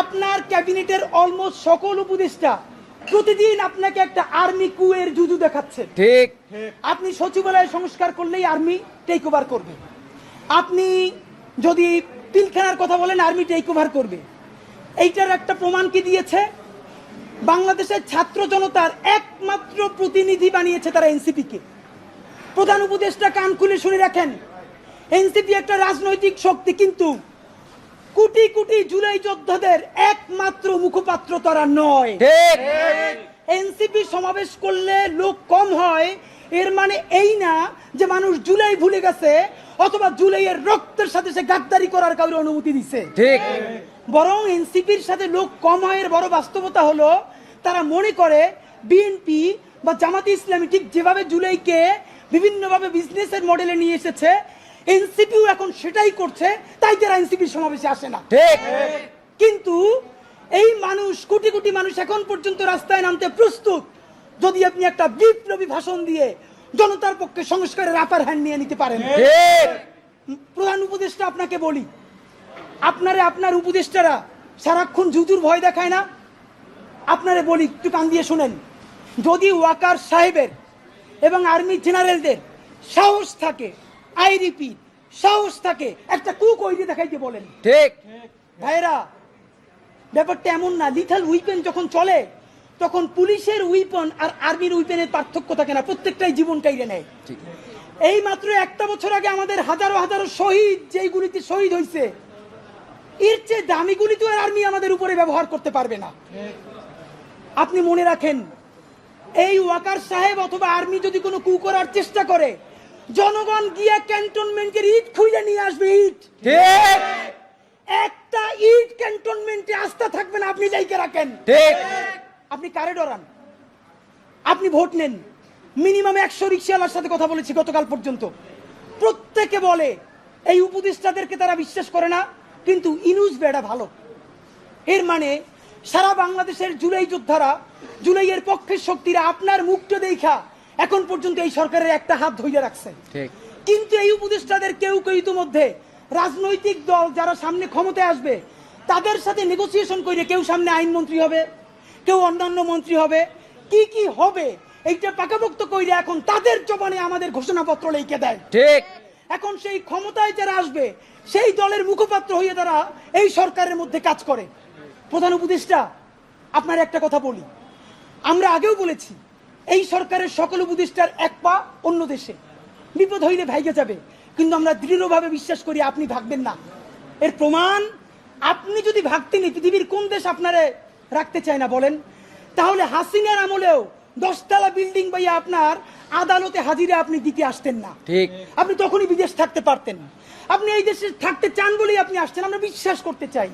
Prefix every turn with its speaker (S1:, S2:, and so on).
S1: আপনার ক্যাবিনেটের অলমোস্ট সকল উপদেষ্টা প্রতিদিন আপনাকে একটা আর্মি কুয়ের জুজু দেখাচ্ছে
S2: ঠিক।
S1: আপনি সচিবালয় সংস্কার করলেই আর্মি টেক ওভার করবে। আপনি যদি পিলখানার কথা বলেন আর্মি টেক ওভার করবে। এইটার একটা প্রমাণ কি দিয়েছে? বাংলাদেশের ছাত্র জনতার একমাত্র প্রতিনিধি বানিয়েছে তারা এনসিপিকে। প্রধান উপদেষ্টা কান খুলে শুনে রাখেন এনসিপি একটা রাজনৈতিক শক্তি কিন্তু কোটি কোটি জুলাই যোদ্ধাদের একমাত্র মুখপাত্র তারা নয়। এনসিপি সমাবেশ করলে লোক কম হয় এর মানে এই না যে মানুষ জুলাই ভুলে গেছে অথবা জুলাইয়ের রক্তের সাথে সে গাদ্দারি করার কারোর অনুমতি দিছে।
S2: ঠিক।
S1: বরং এনসিপির সাথে লোক কম হয় এর বড় বাস্তবতা হলো তারা মনে করে বিএনপি বা জামাতে ইসলামী ঠিক যেভাবে জুলাইকে বিভিন্নভাবে বিজনেসের মডেলে নিয়ে এসেছে এনসিপিও এখন সেটাই করছে তাই তারা এনসিপির সমাবেশে আসে না।
S2: ঠিক।
S1: কিন্তু এই মানুষ কোটি কোটি মানুষ এখন পর্যন্ত রাস্তায় নামতে প্রস্তুত। যদি আপনি একটা বিপ্লবী ভাষণ দিয়ে জনতার পক্ষে সংস্কারের আপার হ্যান্ড নিয়ে নিতে পারেন। প্রধান উপদেষ্টা আপনাকে বলি আপনারে আপনার উপদেষ্টারা সারাক্ষণ জুজুর ভয় দেখায় না। আপনারে বলি একটু কান দিয়ে শুনেন। যদি ওয়াকার সাহেবের এবং আর্মি জেনারেলদের সাহস থাকে আই রিপিট সাহস থাকে। একটা কুক ওইদি দেখাইতে বলেন।
S2: ঠিক।
S1: ভাইরা ব্যাপারটা এমন না লিথাল উইপেন যখন চলে তখন পুলিশের উইপন আর আর্মির উইপেনের পার্থক্য থাকে না প্রত্যেকটাই জীবন কাইরে নেয়।
S2: ঠিক।
S1: এই মাত্র একটা বছর আগে আমাদের হাজারো হাজারো শহীদ যেই গুলিতে শহীদ হয়েছে এর চেয়ে দামি গুলি তো আর আর্মি আমাদের উপরে ব্যবহার করতে পারবে না। আপনি মনে রাখেন এই ওয়াকার সাহেব অথবা আর্মি যদি কোনো কু করার চেষ্টা করে জনগণ গিয়ে ক্যান্টনমেন্টের ইট খুঁজে নিয়ে আসবে ইট।
S2: ঠিক।
S1: একটা ইট ক্যান্টনমেন্টে আস্থা থাকবে না আপনি যাইকে রাখেন।
S2: ঠিক।
S1: আপনি কারে ডরান? আপনি ভোট নেন। মিনিমাম একশো রিক্সাওয়ালার সাথে কথা বলেছি গতকাল পর্যন্ত। প্রত্যেকে বলে এই উপদেষ্টাদেরকে তারা বিশ্বাস করে না কিন্তু ইনুজ বেড়া ভালো। এর মানে সারা বাংলাদেশের জুলাই যোদ্ধারা জুলাইয়ের পক্ষের শক্তিরা আপনার মুখটা দেখা এখন পর্যন্ত এই সরকারের একটা হাত ধইরে রাখছে। কিন্তু এই উপদেষ্টাদের কেউ কেউ ইতিমধ্যে রাজনৈতিক দল যারা সামনে ক্ষমতায় আসবে তাদের সাথে নেগোসিয়েশন করে কেউ সামনে আইনমন্ত্রী হবে কেউ অন্যান্য মন্ত্রী হবে। কি কি হবে এইটা পাকাপোক্ত কইরে এখন তাদের জবানে আমাদের ঘোষণাপত্র লিখে দেয়।
S2: ঠিক।
S1: এখন সেই ক্ষমতায় যারা আসবে সেই দলের মুখপাত্র হয়ে তারা এই সরকারের মধ্যে কাজ করে। প্রধান উপদেষ্টা আপনার একটা কথা বলি। আমরা আগেও বলেছি এই সরকারের সকল উপদেষ্টার এক পা অন্য দেশে। বিপদ হইলে ভাইগে যাবে। কিন্তু আমরা দৃঢ়ভাবে বিশ্বাস করি আপনি ভাগবেন না। এর প্রমাণ আপনি যদি ভাগতেন পৃথিবীর কোন দেশ আপনারে রাখতে চায় না বলেন? তাহলে হাসিনার আমলেও দশতলা বিল্ডিং পাইয়া আপনার আদালতে হাজিরে আপনি দিতে আসতেন না।
S2: ঠিক।
S1: আপনি তখনই বিদেশ থাকতে পারতেন। আপনি এই দেশে থাকতে চান বলেই আপনি আসছেন আমরা বিশ্বাস করতে চাই।